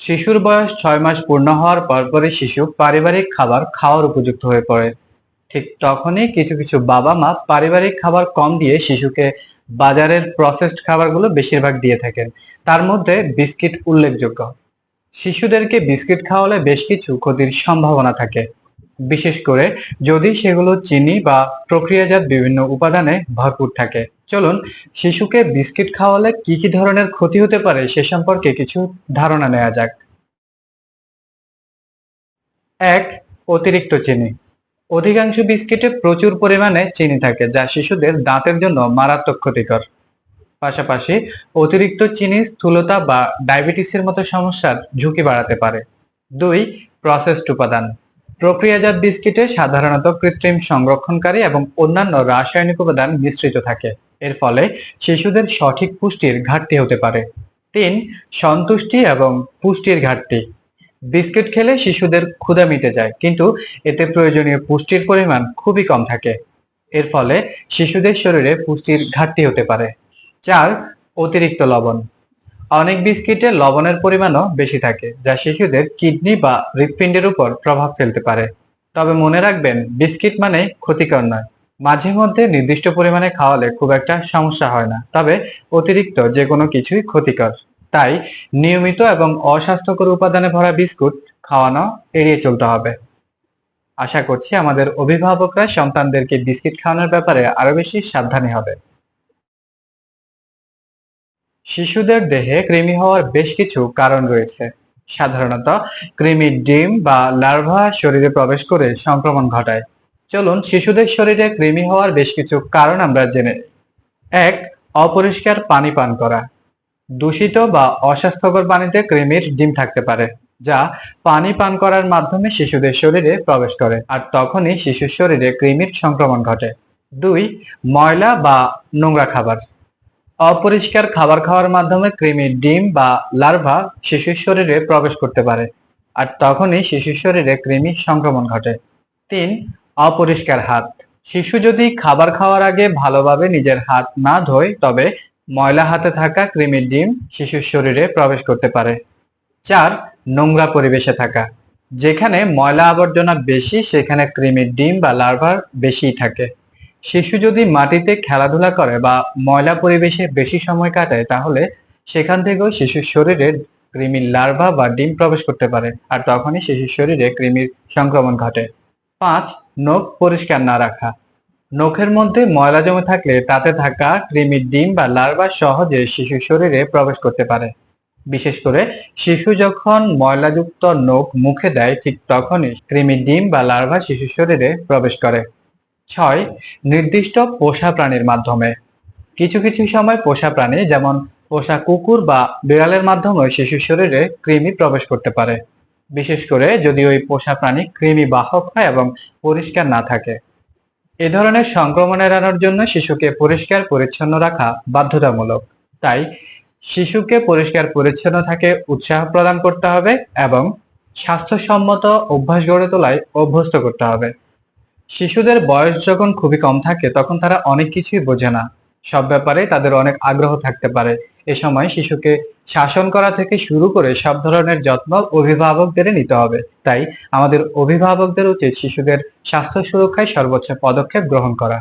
শিশুর বয়স ছয় মাস পূর্ণ হওয়ার পরপরই শিশু পারিবারিক খাবার খাওয়ার উপযুক্ত হয়ে পড়ে। ঠিক তখনই কিছু কিছু বাবা মা পারিবারিক খাবার কম দিয়ে শিশুকে বাজারের প্রসেসড খাবারগুলো বেশিরভাগ দিয়ে থাকেন। তার মধ্যে বিস্কিট উল্লেখযোগ্য। শিশুদেরকে বিস্কিট খাওয়ালে বেশ কিছু ক্ষতির সম্ভাবনা থাকে। বিশেষ করে যদি সেগুলো চিনি বা প্রক্রিয়াজাত বিভিন্ন উপাদানে ভরপুর থাকে। চলুন, শিশুকে বিস্কিট খাওয়ালে কি কি ধরনের ক্ষতি হতে পারে সে সম্পর্কে কিছু ধারণা নেওয়া যাক। এক, অতিরিক্ত চিনি। অধিকাংশ বিস্কিটে প্রচুর পরিমাণে চিনি থাকে, যা শিশুদের দাঁতের জন্য মারাত্মক ক্ষতিকর। পাশাপাশি, অতিরিক্ত চিনি স্থূলতা বা ডায়াবেটিসের মতো সমস্যার ঝুঁকি বাড়াতে পারে। দুই প্রসেসড উপাদান। প্রক্রিয়াজাত বিস্কিটে সাধারণত কৃত্রিম সংরক্ষণকারী এবং অন্যান্য রাসায়নিক উপাদান মিশ্রিত থাকে। এর ফলে শিশুদের সঠিক পুষ্টির ঘাটতি হতে পারে। তিন, সন্তুষ্টি এবং পুষ্টির ঘাটতি। বিস্কিট খেলে শিশুদের ক্ষুধা মিটে যায়, কিন্তু এতে প্রয়োজনীয় পুষ্টির পরিমাণ খুবই কম থাকে। এর ফলে শিশুদের শরীরে পুষ্টির ঘাটতি হতে পারে। চার, অতিরিক্ত লবণ। অনেক বিস্কিটে লবণের পরিমাণও বেশি থাকে, যা শিশুদের কিডনি বা হৃৎপিণ্ডের উপর প্রভাব ফেলতে পারে। তবে মনে রাখবেন, বিস্কিট মানে ক্ষতিকর নয়। মাঝে মধ্যে নির্দিষ্ট পরিমাণে খাওয়ালে খুব একটা সমস্যা হয় না, তবে অতিরিক্ত যে কোনো কিছুই ক্ষতিকর। তাই নিয়মিত এবং অস্বাস্থ্যকর উপাদানে ভরা বিস্কুট খাওয়ানো এড়িয়ে চলতে হবে। আশা করছি আমাদের অভিভাবকরা সন্তানদেরকে বিস্কিট খাওয়ানোর ব্যাপারে আরও বেশি সাবধানী হবে। শিশুদের দেহে কৃমি হওয়ার বেশ কিছু কারণ রয়েছে। সাধারণত কৃমির ডিম বা লার্ভা শরীরে প্রবেশ করে সংক্রমণ ঘটায়। চলুন শিশুদের শরীরে কৃমি হওয়ার বেশ কিছু কারণ আমরা জেনে এক, অপরিষ্কার পানি পান করা। দূষিত বা অস্বাস্থ্যকর পানিতে কৃমির ডিম থাকতে পারে, যা পানি পান করার মাধ্যমে শিশুদের শরীরে প্রবেশ করে আর তখনই শিশুর শরীরে কৃমির সংক্রমণ ঘটে। দুই, ময়লা বা নোংরা খাবার। অপরিষ্কার খাবার খাওয়ার মাধ্যমে কৃমির ডিম বা লার্ভা শিশুর শরীরে প্রবেশ করতে পারে, আর তখনই শিশুর শরীরে কৃমি সংক্রমণ ঘটে। তিন, অপরিষ্কার হাত। শিশু যদি খাবার খাওয়ার আগে ভালোভাবে নিজের হাত না ধোয়, তবে ময়লা হাতে থাকা কৃমির ডিম শিশুর শরীরে প্রবেশ করতে পারে। চার, নোংরা পরিবেশে থাকা। যেখানে ময়লা আবর্জনা বেশি, সেখানে কৃমির ডিম বা লার্ভার বেশিই থাকে। শিশু যদি মাটিতে খেলাধুলা করে বা ময়লা পরিবেশে বেশি সময় কাটায়, তাহলে সেখান থেকেও শিশুর শরীরে কৃমির লার্ভা বা ডিম প্রবেশ করতে পারে, আর তখনই শিশুর শরীরে কৃমির সংক্রমণ ঘটে। পাঁচ, নখ পরিষ্কার না রাখা। নখের মধ্যে ময়লা জমে থাকলে তাতে থাকা কৃমির ডিম বা লার্ভা সহজে শিশুর শরীরে প্রবেশ করতে পারে। বিশেষ করে শিশু যখন ময়লাযুক্ত নখ মুখে দেয়, ঠিক তখনই কৃমির ডিম বা লার্ভা শিশুর শরীরে প্রবেশ করে। ছয়, নির্দিষ্ট পোষা প্রাণীর মাধ্যমে। কিছু কিছু সময় পোষা প্রাণী, যেমন পোষা কুকুর বা বিড়ালের মাধ্যমে শিশুর শরীরে কৃমি প্রবেশ করতে পারে। বিশেষ করে যদি ওই পোষা প্রাণী কৃমি বাহক হয় এবং পরিষ্কার না থাকে। এ ধরনের সংক্রমণ এড়ানোর জন্য শিশুকে পরিষ্কার পরিচ্ছন্ন রাখা বাধ্যতামূলক। তাই শিশুকে পরিষ্কার পরিচ্ছন্ন থাকে উৎসাহ প্রদান করতে হবে এবং স্বাস্থ্যসম্মত অভ্যাস গড়ে তোলায় অভ্যস্ত করতে হবে। শিশুদের বয়স যখন খুবই কম থাকে, তখন তারা অনেক কিছুই বোঝে না। সব ব্যাপারে তাদের অনেক আগ্রহ থাকতে পারে। এ সময় শিশুকে শাসন করা থেকে শুরু করে সব ধরনের যত্ন অভিভাবকদের নিতে হবে। তাই আমাদের অভিভাবকদের উচিত শিশুদের স্বাস্থ্য সুরক্ষায় সর্বোচ্চ পদক্ষেপ গ্রহণ করা।